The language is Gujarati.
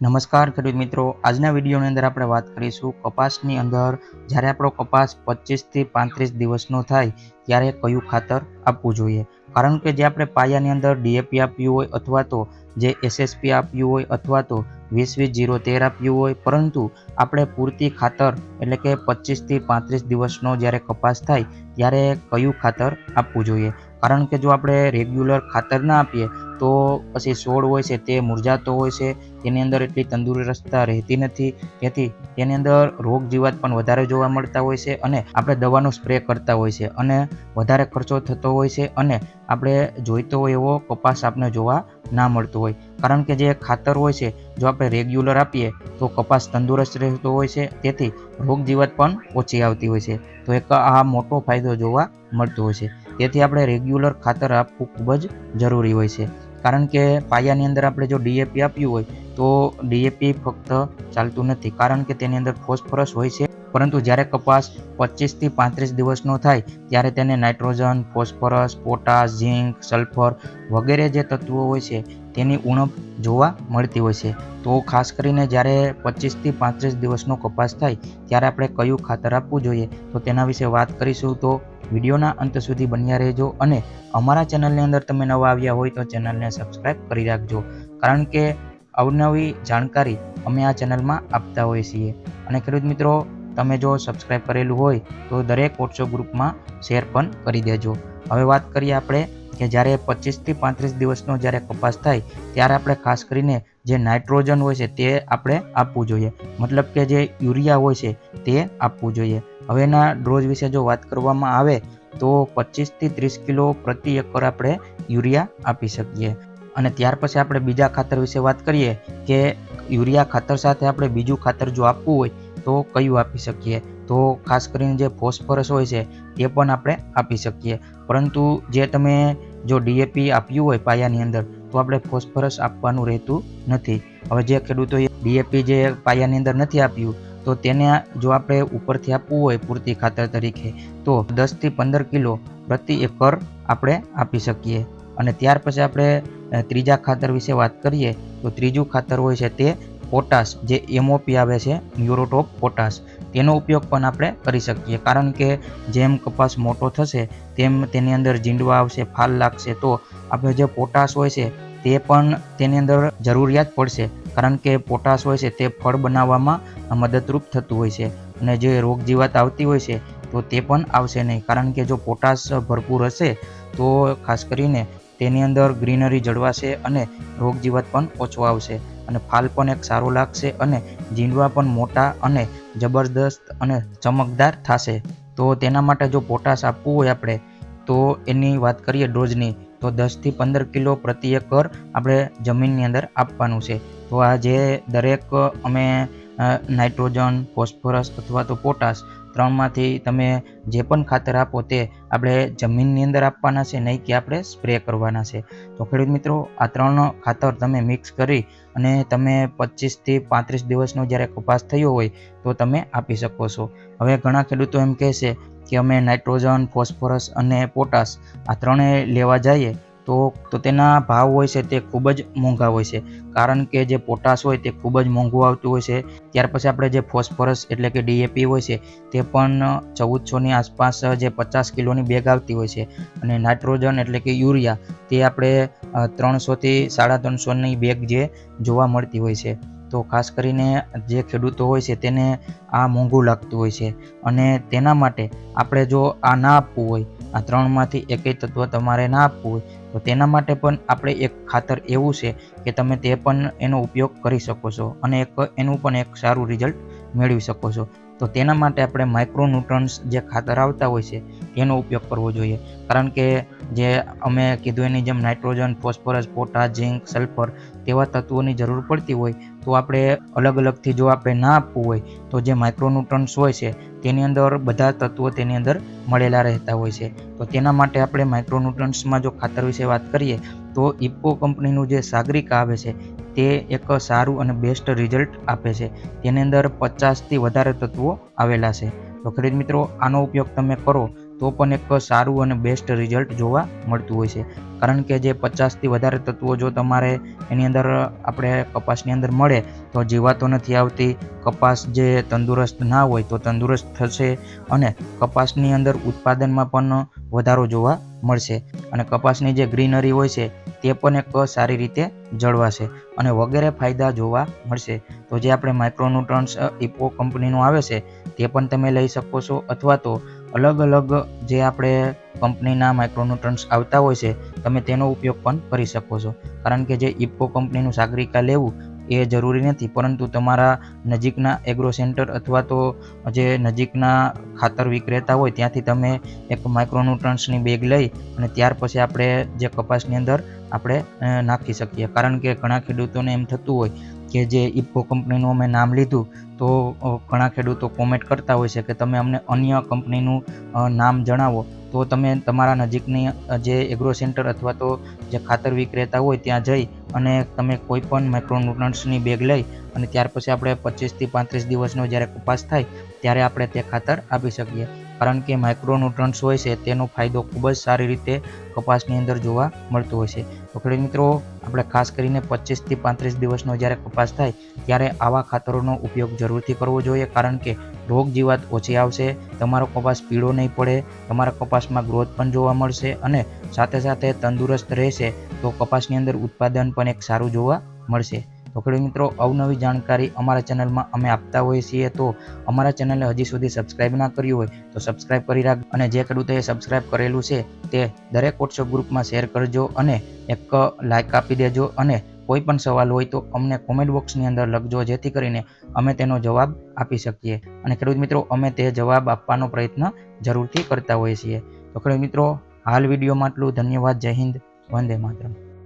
નમસ્કાર ખેડૂત મિત્રો. આજના વિડીયોની અંદર આપણે વાત કરીશું કપાસની અંદર જ્યારે આપણો કપાસ પચીસથી પાંત્રીસ દિવસનો થાય ત્યારે કયું ખાતર આપવું જોઈએ? કારણ કે જે આપણે પાયાની અંદર ડીએપી આપ્યું હોય અથવા તો જે એસએસપી આપ્યું હોય અથવા તો વીસ વીસ જીરો તેર આપ્યું હોય, પરંતુ આપણે પૂરતી ખાતર એટલે કે પચીસથી પાંત્રીસ દિવસનો જ્યારે કપાસ થાય ત્યારે કયું ખાતર આપવું જોઈએ? કારણ કે જો આપણે રેગ્યુલર ખાતર ના આપીએ તો પછી છોડ હોય છે, તે મુરઝાતો હોય છે, તેની અંદર એટલી તંદુરસ્તતા રહેતી નથી, તેથી તેની અંદર રોગ જીવાત પણ વધારે જોવા મળતા હોય છે અને આપણે દવાનો સ્પ્રે કરતા હોય છે અને વધારે ખર્ચો થતો હોય છે અને આપણે જોઈતો હોય એવો કપાસ આપણે જોવા ના મળતો હોય. કારણ કે જે ખાતર હોય છે, જો આપણે રેગ્યુલર આપીએ તો કપાસ તંદુરસ્ત રહેતો હોય છે, તેથી રોગ જીવાત પણ ઓછી આવતી હોય છે. તો એક આ મોટો ફાયદો જોવા મળતો હોય છે. તેથી આપણે રેગ્યુલર ખાતર આપવું ખૂબ જ જરૂરી હોય છે. કારણ કે પાયાની અંદર આપણે જો ડીએપી આપ્યું હોય, તો ડીએપી ફક્ત ચાલતું નથી. કારણ કે તેની અંદર ફોસ્ફરસ હોય છે. પરંતુ જ્યારે કપાસ પચીસથી પાંત્રીસ દિવસનો થાય, ત્યારે તેને nitrogen, phosphorus, potash, zinc, sulphur વગેરે જે તત્વો હોય છે, તેની ઉણપ જોવા મળતી હોય છે. તો ખાસ કરીને જ્યારે પચીસથી પાંત્રીસ દિવસનો કપાસ થાય, ત્યારે આપણે કયું ખાતર આપવું જોઈએ? તો તેના વિશે વાત કરીશું તો વિડીયોના અંત સુધી બન્યા રહેજો અને અમારા ચેનલની અંદર તમે નવા આવ્યા હોય તો ચેનલને સબસ્ક્રાઈબ કરી રાખજો. કારણ કે અવનવી જાણકારી અમે આ ચેનલમાં આપતા હોઈએ છીએ. અને ખેડૂત મિત્રો, તમે જો સબસ્ક્રાઈબ કરેલું હોય તો દરેક વોટ્સઅપ ગ્રુપમાં શેર પણ કરી દેજો. હવે વાત કરીએ આપણે કે જ્યારે પચીસથી પાંત્રીસ દિવસનો જ્યારે કપાસ થાય, ત્યારે આપણે ખાસ કરીને જે નાઇટ્રોજન હોય છે તે આપણે આપવું જોઈએ. મતલબ કે જે યુરિયા હોય છે તે આપવું જોઈએ. હવે ડ્રોઝ વિશે જો વાત કરવામાં આવે તો પચીસથી ત્રીસ કિલો પ્રતિ એકર આપણે યુરિયા આપી શકીએ. અને ત્યાર પછી આપણે બીજા ખાતર વિશે વાત કરીએ કે યુરિયા ખાતર સાથે આપણે બીજું ખાતર જો આપવું હોય તો કયું આપી શકીએ? તો ખાસ કરીને જે ફોસ્ફરસ હોય છે તે પણ આપણે આપી શકીએ. પરંતુ જે તમે જો ડીએપી આપ્યું હોય પાયાની અંદર તો આપણે ફોસ્ફરસ આપવાનું રહેતું નથી. હવે જે ખેડૂતોએ ડીએપી જે પાયાની અંદર નથી આપ્યું તો તેને જો આપણે ઉપરથી આપવું હોય પૂરતી ખાતર તરીકે, તો દસથી પંદર કિલો પ્રતિ એકર આપણે આપી શકીએ. અને ત્યાર પછી આપણે ત્રીજા ખાતર વિશે વાત કરીએ, તો ત્રીજું ખાતર હોય છે તે પોટાશ, જે એમઓપી આવે છે મ્યુરોટોપ પોટાશ. તેનો ઉપયોગ પણ આપણે કરી શકીએ. કારણ કે જેમ કપાસ મોટો થશે, તેમ તેની અંદર જીંડવા આવશે, ફાલ લાગશે, તો આપણે જે પોટાશ હોય છે તે પણ તેની અંદર જરૂરિયાત પડશે, કારણ કે પોટાશ હોય છે તે ફળ બનાવવામાં મદદરૂપ થતું હોય છે અને જે રોગ જીવાત આવતી હોય છે તો તે પણ આવશે નહીં. કારણ કે જો પોટાશ ભરપૂર હશે તો ખાસ કરીને તેની અંદર ગ્રીનરી જળવાશે અને રોગ જીવાત પણ ઓછો આવશે અને ફાલ પણ એક સારો લાગશે અને જીંડવા પણ મોટા અને જબરદસ્ત અને ચમકદાર થશે. તો તેના માટે જો પોટાશ આપવું હોય આપણે, તો એની વાત કરીએ ડોઝની. તો દસથી પંદર કિલો પ્રતિ એકર આપણે જમીનની અંદર આપવાનું છે. તો આ જે દરેક અમે નાઇટ્રોજન, ફોસ્ફરસ અથવા તો પોટાશ ત્રણમાંથી તમે જે પણ ખાતર આપો તે આપણે જમીનની અંદર આપવાના છે, નહીં કે આપણે સ્પ્રે કરવાના છે. તો ખેડૂત મિત્રો, આ ત્રણ ખાતર તમે મિક્સ કરી અને તમે પચીસથી પાંત્રીસ દિવસનો જ્યારે કપાસ થયો હોય તો તમે આપી શકો છો. હવે ઘણા ખેડૂતો એમ કહેશે કે અમે નાઇટ્રોજન, ફોસ્ફરસ અને પોટાશ આ ત્રણેય લેવા જઈએ, તો તો તેના ભાવ હોય છે તે ખૂબ જ મોંઘા હોય છે. કારણ કે જે પોટાશ હોય તે ખૂબ જ મોંઘું આવતું હોય છે. ત્યાર પછી આપણે જે ફોસ્ફરસ એટલે કે ડીએપી હોય છે, તે પણ ચૌદસોની આસપાસ જે પચાસ કિલોની બેગ આવતી હોય છે. અને નાઇટ્રોજન એટલે કે યુરિયા, તે આપણે ત્રણસોથી સાડા ત્રણસોની બેગ જે જોવા મળતી હોય છે. તો ખાસ કરીને જે ખેડૂતો હોય છે તેને આ મોંઘું લાગતું હોય છે. અને તેના માટે આપણે જો આ ના આપવું હોય, આ ત્રણમાંથી એકેય તત્વ તમારે ના આપવું હોય, તો તેના માટે પણ આપણે એક ખાતર એવું છે કે તમે તે પણ એનો ઉપયોગ કરી શકો છો અને એક એનું પણ એક સારું રિઝલ્ટ મેળવી શકો છો. તો તેના માટે આપણે માઇક્રોન્યુટ્રન્સ જે ખાતર આવતા હોય છે, તેનો ઉપયોગ કરવો જોઈએ. કારણ કે જે અમે કીધું એની જેમ nitrogen phosphorus potash zinc sulphur તેવા તત્વોની જરૂર પડતી હોય તો આપણે અલગ અલગથી જો આપણે ના આપવું હોય, તો જે માઇક્રોન્યુટ્રન્સ હોય છે, તેની અંદર બધા તત્વો તેની અંદર મળેલા રહેતા હોય છે. તો તેના માટે આપણે માઇક્રોન્યુટ્રન્સમાં જો ખાતર વિશે વાત કરીએ, તો ઇપ્પો કંપનીનું જે સાગરિકા આવે છે, તે એક સારું અને બેસ્ટ રિઝલ્ટ આપે છે. તેની અંદર પચાસથી વધારે તત્વો આવેલા છે. તો ખરીદ મિત્રો, આનો ઉપયોગ તમે કરો, તો પણ એક સારું અને બેસ્ટ રિઝલ્ટ જોવા મળતું હોય છે. કારણ કે જે પચાસથી વધારે તત્વો જો તમારે એની અંદર આપણે કપાસની અંદર મળે, તો જીવાતો નથી આવતી. કપાસ જે તંદુરસ્ત ના હોય તો તંદુરસ્ત થશે અને કપાસની અંદર ઉત્પાદનમાં પણ વધારો જોવા મળશે. અને કપાસની જે ગ્રીનરી હોય છે, તે પણ એક સારી રીતે જળવાશે અને વગેરે ફાયદા જોવા મળશે. તો જે આપણે માઇક્રોન્યુટ્રન્સ ઇપો કંપનીનું આવે છે, તે પણ તમે લઈ શકો છો. અથવા તો અલગ અલગ જે આપણે કંપનીના માઇક્રોન્યુટ્રન્સ આવતા હોય છે, તમે તેનો ઉપયોગ પણ કરી શકો છો. કારણ કે જે ઇફકો કંપનીનું સાગરિકા લેવું, એ જરૂરી નથી. પરંતુ તમારા નજીકના એગ્રો સેન્ટર અથવા તો જે નજીકના ખાતર વિક્રેતા હોય, ત્યાંથી તમે એક માઇક્રોન્યુટ્રન્સની બેગ લઈ અને ત્યાર પછી આપણે જે કપાસની અંદર આપણે નાખી શકીએ. કારણ કે ઘણા ખેડૂતોને એમ થતું હોય કે જે ઇફકો કંપનીનું અમે નામ લીધું, તો ઘણા ખેડૂતો કોમેન્ટ કરતા હોય છે કે તમે અમને અન્ય કંપનીનું નામ જણાવો. તો તમે તમારા નજીકની જે એગ્રો સેન્ટર અથવા તો જે ખાતર વિક્રેતા હોય ત્યાં જઈ અને તમે કોઈ પણ માઇક્રોન્યુટ્રન્ટ્સની બેગ લઈ અને ત્યાર પછી આપણે પચીસથી પાંત્રીસ દિવસનો જ્યારે કપાસ થાય ત્યારે આપણે તે ખાતર આપી શકીએ. કારણ કે માઇક્રોન્યુટ્રન્ટ્સ હોય છે તેનો ફાયદો ખૂબ જ સારી રીતે કપાસની અંદર જોવા મળતો હોય છે. ખેડૂત મિત્રો આપણે ખાસ કરીને પચીસથી પાંત્રીસ દિવસનો જ્યારે કપાસ થાય, ત્યારે આવા ખાતરોનો ઉપયોગ જરૂરથી કરવો જોઈએ, કારણ કે રોગ જીવાત ઓછી આવશે, તમારો કપાસ પીળો નહીં પડે, તમારા કપાસમાં ગ્રોથ પણ જોવા મળશે અને સાથે સાથે તંદુરસ્ત રહેશે, તો કપાસની અંદર ઉત્પાદન પણ એક સારું જોવા મળશે. ખેડૂત મિત્રો, અવનવી જાણકારી અમારા ચેનલમાં અમે આપતા હોઈએ છીએ, તો અમારા ચેનલને હજી સુધી સબસ્ક્રાઇબ ના કર્યું હોય તો સબસ્ક્રાઇબ કરી રાખ અને જે ખેડૂતોએ સબસ્ક્રાઇબ કરેલું છે તે દરેક વોટ્સઅપ ગ્રુપમાં શેર કરજો અને એક લાઇક આપી દેજો અને કોઈ પણ સવાલ હોય તો અમને કોમેન્ટ બોક્સની અંદર લખજો, જેથી કરીને અમે તેનો જવાબ આપી શકીએ. અને ખેડૂત મિત્રો, અમે તે જવાબ આપવાનો પ્રયત્ન જરૂરથી કરતા હોઈએ છીએ. તો ખેડૂત મિત્રો, હાલ વિડીયોમાં આટલું. ધન્યવાદ. જય હિન્દ. વંદે માતરમ.